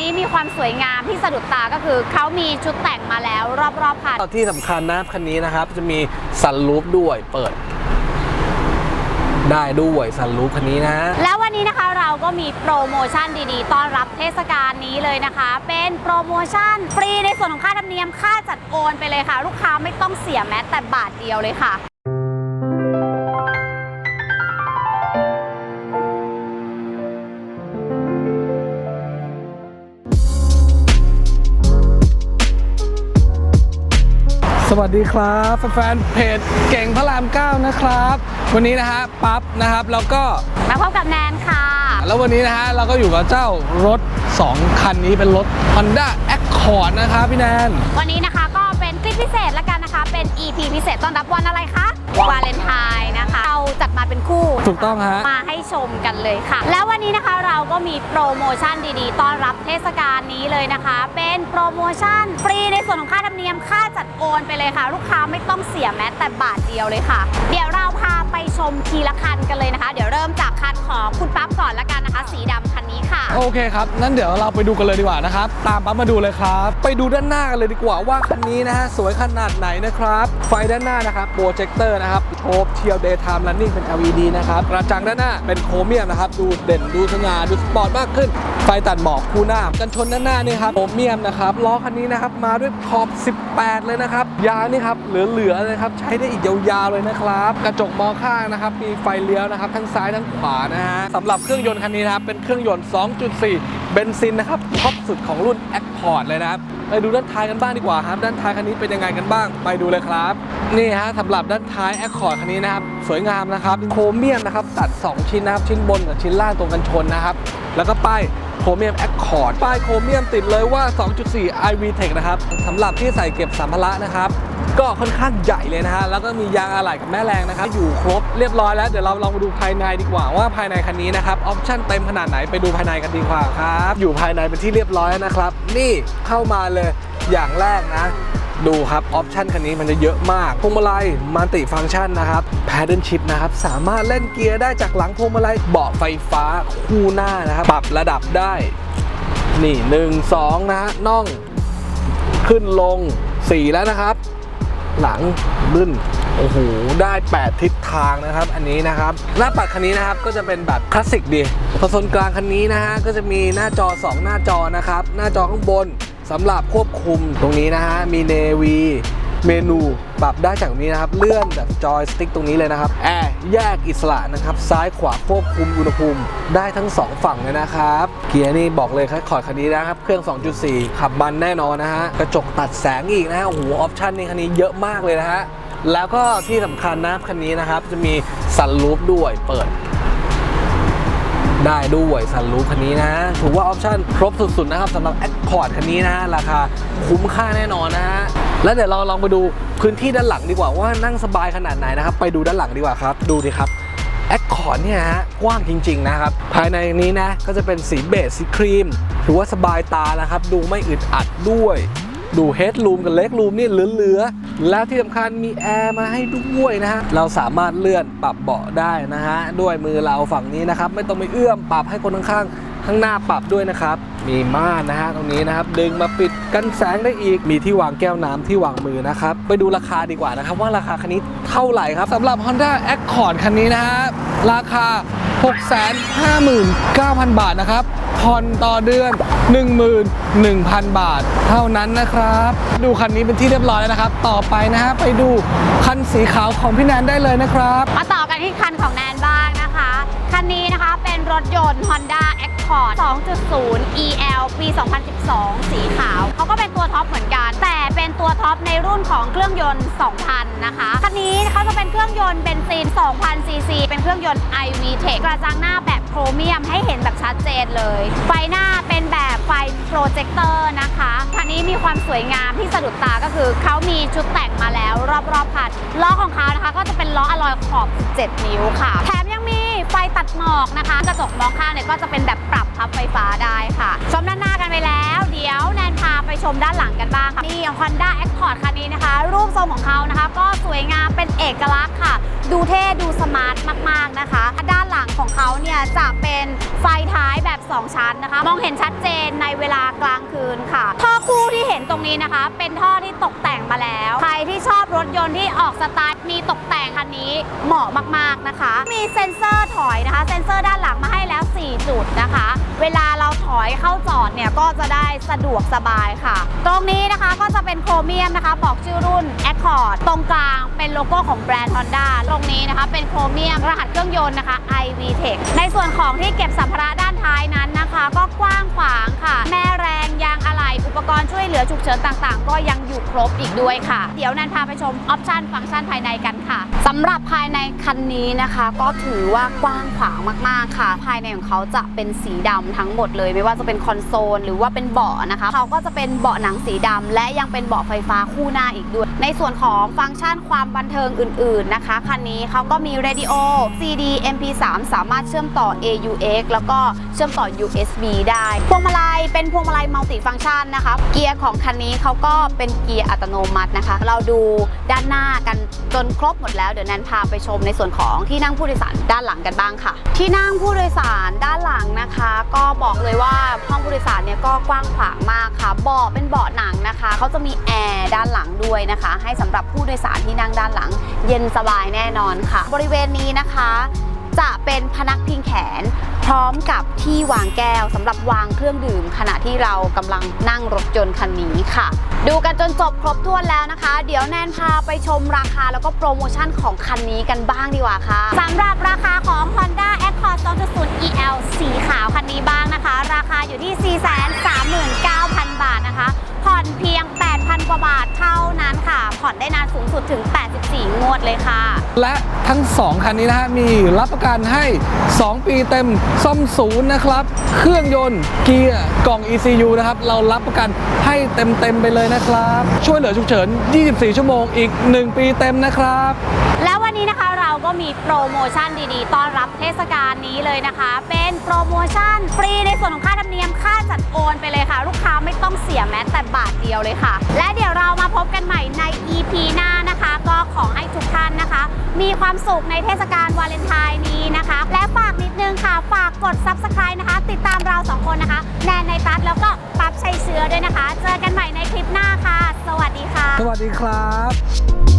นี้มีความสวยงามที่สะดุดตาก็คือเขามีชุดแต่งมาแล้วรอบๆคันที่สำคัญนะคันนี้นะครับ จะมีซันรูฟด้วยเปิด ได้ด้วยซันรูฟคันนี้นะ แล้ววันนี้นะคะเราก็มีโปรโมชั่นดีๆ ต้อนรับเทศกาลนี้เลยนะคะ เป็นโปรโมชั่นฟรีในส่วนของค่าธรรมเนียมค่าจัดโอนไปเลยค่ะ ลูกค้าไม่ต้องเสียแม้แต่บาทเดียวเลยค่ะ สวัสดีครับแฟนเพจเก่งพระราม9นะครับ วันนี้นะฮะปั๊บนะครับแล้วก็มาพบกับแนนค่ะ แล้ววันนี้นะฮะเราก็อยู่กับเจ้ารถ 2 คันนี้เป็นรถ Honda Accord นะครับพี่แนน วันนี้นะคะก็เป็นคลิปพิเศษแล้วกัน เป็น EP พิเศษต้อนรับวันอะไรคะวาเลนไทน์นะคะ เราจัดมาเป็นคู่ถูกต้องฮะมาให้ชมกันเลยค่ะ แล้ววันนี้นะคะเราก็มีโปรโมชั่นดีๆ ต้อนรับเทศกาลนี้เลยนะคะ เป็นโปรโมชั่นฟรีในส่วนของค่าธรรมเนียมค่าจัดโอนไปเลยค่ะ ลูกค้าไม่ต้องเสียแม้แต่บาทเดียวเลยค่ะ เดี๋ยวเราพาไปชมทีละคันกันเลยนะคะ เดี๋ยวเริ่มจากคันของคุณปั๊บก่อนละกันนะคะ สีดำคันนี้ค่ะ โอเคครับนั้นเดี๋ยวเราไปดูกันเลยดีกว่านะครับ ตามปั๊บมาดูเลยครับ ไปดูด้านหน้ากันเลยดีกว่าว่าคันนี้นะฮะสวยขนาดไหนนะครับ ไฟด้านหน้านะครับโปรเจคเตอร์นะครับโชบเทียลเดย์ไทม์รันนิ่งเป็น LED นะครับกระจังด้านหน้าเป็นโครเมียมนะครับดูเด่นดูสง่าดูสปอร์ตมากขึ้น ไฟตัดหมอกคู่หน้ากันชนด้านหน้านี่ครับโครเมียมนะครับล้อคันนี้นะครับมาด้วยขอบ 18 เลยนะครับยางนี่ครับเหลือๆเลยครับใช้ได้อีกยาวๆเลยนะครับ กระจกมองข้างนะครับมีไฟเลี้ยวนะครับทั้งซ้ายทั้งขวานะฮะสำหรับเครื่องยนต์คันนี้นะครับเป็นเครื่องยนต์2.4 เบนซินนะครับท็อปสุดของรุ่น Accord เลยนะครับ ไปดูด้านท้ายกันบ้างดีกว่าครับ ด้านท้ายคันนี้เป็นยังไงกันบ้าง ไปดูเลยครับ นี่ฮะสำหรับด้านท้าย Accord คันนี้นะครับ สวยงามนะครับโครเมียมนะครับ ตัด 2 ชิ้นนะครับ ชิ้นบนกับชิ้นล่างตรงกันชนนะครับ แล้วก็ป้ายโครเมียม Accord ป้ายโครเมียมติดเลยว่า 2.4 iV Tech นะครับสำหรับที่ใส่เก็บสัมภาระนะครับก็ค่อนข้างใหญ่เลยนะฮะ แล้วก็มียางอะไหล่กับแม่แรงนะครับ อยู่ครบเรียบร้อยแล้ว เดี๋ยวเราลองมาดูภายในดีกว่าว่าภายในคันนี้นะครับ ออปชั่นเต็มขนาดไหนไปดูภายในกันดีกว่าครับ อยู่ภายในเป็นที่เรียบร้อยนะครับ นี่เข้ามาเลยอย่างแรกนะ ดูครับ ออปชันคันนี้มันจะเยอะมากพวงมาลัยมัลติฟัง c t ชันนะครับแพดเดิลชิพนะครับ สามารถเล่นเกียร์ได้จากหลังพวงมาลัยเบาะไฟฟ้าคู่หน้านะครับ ปรับระดับได้ นี่หนึ่งสองนะฮะน่อง ขึ้นลง4แล้วนะครับ หลังบึ้นโอ้โห ได้ 8 ทิศทางนะครับ อันนี้นะครับ หน้าปัดคันนี้นะครับ ก็จะเป็นแบบคลาสสิกดีพอโซนกลางคันนี้นะฮะ ก็จะมีหน้าจอ 2 หน้าจอนะครับ หน้าจอข้างบน สำหรับควบคุมตรงนี้นะฮะ มีเนวีเมนูปรับได้จากตรงนี้นะครับ เลื่อนแบบจอยสติ๊กตรงนี้เลยนะครับแอร์แยกอิสระนะครับ ซ้ายขวาควบคุมอุณหภูมิได้ทั้ง 2 ฝั่งเลยนะครับ เกียร์นี่บอกเลยครับขอดคันนี้นะครับ เครื่อง 2.4 ขับมันแน่นอนนะฮะ กระจกตัดแสงอีกนะฮะโอ้โหออปชั่นนี่คันนี้เยอะมากเลยนะฮะแล้วก็ที่สำคัญนะคันนี้นะครับ จะมีซันรูฟด้วยเปิด ได้ด้วยซันรูฟคันนี้นะถือว่าออปชั่นครบสุดๆนะครับสำหรับ Accord คันนี้นะราคาคุ้มค่าแน่นอนนะฮะแล้วเดี๋ยวเราลองไปดูพื้นที่ด้านหลังดีกว่าว่านั่งสบายขนาดไหนนะครับ ไปดูด้านหลังดีกว่าครับ ดูดิครับ Accord เนี่ยฮะกว้างจริง ๆ นะครับ ภายในนี้นะ ก็จะเป็นสีเบจสีครีม ถือว่าสบายตานะครับ ดูไม่อึดอัดด้วย ดูเฮดรูมกับเล็กรูมนี่เหลือๆ แล้วที่สำคัญมีแอร์มาให้ด้วยนะฮะ เราสามารถเลื่อนปรับเบาะได้นะฮะ ด้วยมือเราฝั่งนี้นะครับ ไม่ต้องไปเอื้อมปรับให้คนข้างๆ ข้างหน้าปรับด้วยนะครับ มีม่านนะฮะตรงนี้นะครับ ดึงมาปิดกันแสงได้อีก มีที่วางแก้วน้ำที่วางมือนะครับ ไปดูราคาดีกว่านะครับ ว่าราคาคันนี้เท่าไหร่ครับสำหรับ Honda Accord คันนี้นะฮะราคา 659,000 บาทนะครับ ผ่อนต่อเดือน 11,000 บาท เท่านั้นนะครับ ดูคันนี้เป็นที่เรียบร้อยแล้วนะครับ ต่อไปนะฮะไปดูคันสีขาวของพี่แนนได้เลยนะครับมาต่อกันที่คันของแนนบ้างนะคะ คันนี้นะคะเป็นรถยนต์ Honda Accord 2.0 EL ปี 2012 สีขาว เขาก็เป็นตัวท็อปเหมือนกัน แต่เป็นตัวท็อปในรุ่นของเครื่องยนต์ 2,000 นะคะ คันนี้ เขาจะเป็นเครื่องยนต์เบนซิน 2,000 ซีซี เป็นเครื่องยนต์ iV Tech กระจังหน้าแบบโครเมียมให้เห็นแบบชัดเจนเลย ไฟหน้าเป็นแบบไฟโปรเจคเตอร์นะคะคันนี้มีความสวยงามที่สะดุดตาก็คือเขามีชุดแต่งมาแล้วรอบๆคันล้อของเขานะคะก็จะเป็นล้ออลอยขอบ 17 นิ้วค่ะ แถมยังมีไฟตัดหมอกนะคะ กระจกมองข้างเนี่ยก็จะเป็นแบบปรับพับไฟฟ้าได้ค่ะชมด้านหน้ากันไปแล้ว เดี๋ยวแนนพาไปชมด้านหลังกันบ้างค่ะนี่ Honda Accord คันนี้นะคะ รูปทรงของเขานะคะก็ วยงามเป็นเอกลักษณ์ค่ะ ดูเท่ดูสมาร์ทมากๆนะคะ ด้านหลังของเขาเนี่ยจะเป็นไฟท้ายแบบ 2 ชั้นนะคะ มองเห็นชัดเจนในเวลากลางคืนค่ะ ท่อคู่ที่เห็นตรงนี้นะคะ เป็นท่อที่ตกแต่งมาแล้ว ใครที่ชอบรถยนต์ที่ออกสไตล์มีตกแต่งคันนี้เหมาะมากๆนะคะ มีเซ็นเซอร์ถอยนะคะ เซ็นเซอร์ด้านหลังมาให้แล้ว 4 จุดนะคะ เวลาเราถอยเข้าจอดเนี่ยก็จะได้สะดวกสบายค่ะ ตรงนี้นะคะก็จะเป็นโครเมียมนะคะ บอกชื่อรุ่น Accord ตรงกลางเป็นโลโก้ของแบรนด์ Honda ตรงนี้นะคะเป็นโครเมียมรหัสเครื่องยนต์นะคะ iVTEC ในส่วนของที่เก็บสัมภาระด้านท้ายนั้นนะคะ ก็กว้างขวางค่ะ แม่แรงยางอะไหล่อุปกรณ์ช่วยเหลือฉุกเฉินต่างๆ ก็ยังอยู่ครบอีกด้วยค่ะ เดี๋ยวนันพาไปชมออปชันฟังก์ชันภายในกันค่ะสำหรับภายในคันนี้นะคะ ก็ถือว่ากว้างขวางมากๆค่ะ ภายในของเขาจะเป็นสีดำทั้งหมดเลย ไม่ว่าจะเป็นคอนโซลหรือว่าเป็นเบาะนะคะเขาก็จะเป็นเบาะหนังสีดำและยังเป็นเบาะไฟฟ้าคู่หน้าอีกด้วยในส่วนของฟังก์ชันความบันเทิงอื่น ๆนะคะ คันนี้เขาก็มี Radio CD MP3 สามารถเชื่อมต่อ AUX แล้วก็เชื่อมต่อ USB ได้ พวงมาลัยเป็นพวงมาลัยมัลติฟังก์ชันนะคะ เกียร์ของคันนี้เขาก็เป็นเกียร์อัตโนมัตินะคะ เราดูด้านหน้ากันจนครบหมดแล้ว เดี๋ยวแนนพาไปชมในส่วนของที่นั่งผู้โดยสารด้านหลังกันบ้างค่ะ ที่นั่งผู้โดยสารด้านหลังนะคะ ก็บอกเลยว่าห้องผู้โดยสารเนี่ยก็กว้างขวางมากค่ะเบาะเป็นเบาะหนังนะคะเขาจะมีแอร์ด้านหลังด้วยนะคะให้สำหรับผู้โดยสารที่นั่งด้านหลัง เย็นสบายแน่นอนค่ะ บริเวณนี้นะคะ จะเป็นพนักพิงแขน พร้อมกับที่วางแก้วสำหรับวางเครื่องดื่ม ขณะที่เรากำลังนั่งรถยนต์คันนี้ค่ะ ดูกันจนจบครบถ้วนแล้วนะคะ เดี๋ยวแนนพาไปชมราคาแล้วก็โปรโมชั่นของคันนี้กันบ้างดีกว่าค่ะสำหรับราคาของ Honda Accord 2.0 EL สีขาวคันนี้บ้างนะคะ ราคาอยู่ที่ 439,000 บาทนะคะ ถึง 84 งวดเลยค่ะ และทั้ง 2 คันนี้นะฮะ มีรับประกันให้ 2 ปีเต็มซ่อมศูนย์นะครับ เครื่องยนต์เกียร์กล่อง ECU นะครับ เรารับประกันให้เต็มๆไปเลยนะครับ ช่วยเหลือฉุกเฉิน 24 ชั่วโมงอีก 1 ปีเต็มนะครับ แล้ววันนี้นะคะเราก็มีโปรโมชั่นดีๆ ต้อนรับเทศกาลนี้เลยนะคะ เป็นโปรโมชั่นฟรีในส่วนของค่าธรรมเนียมค่าจัดโอนไปเลยค่ะ ลูกค้าไม่ต้องเสียแม้แต่บาทเดียวเลยค่ะ และเดี๋ยวเรามาพบกันใหม่ใน EP หน้านะ นะคะ มีความสุขในเทศกาลวาเลนไทน์นี้นะคะ และฝากนิดนึงค่ะ ฝากกด Subscribe นะคะ ติดตามเราสองคนนะคะ แนนในตัดแล้วก็ปั๊บชัยเชื้อด้วยนะคะ เจอกันใหม่ในคลิปหน้าค่ะ สวัสดีค่ะ สวัสดีครับ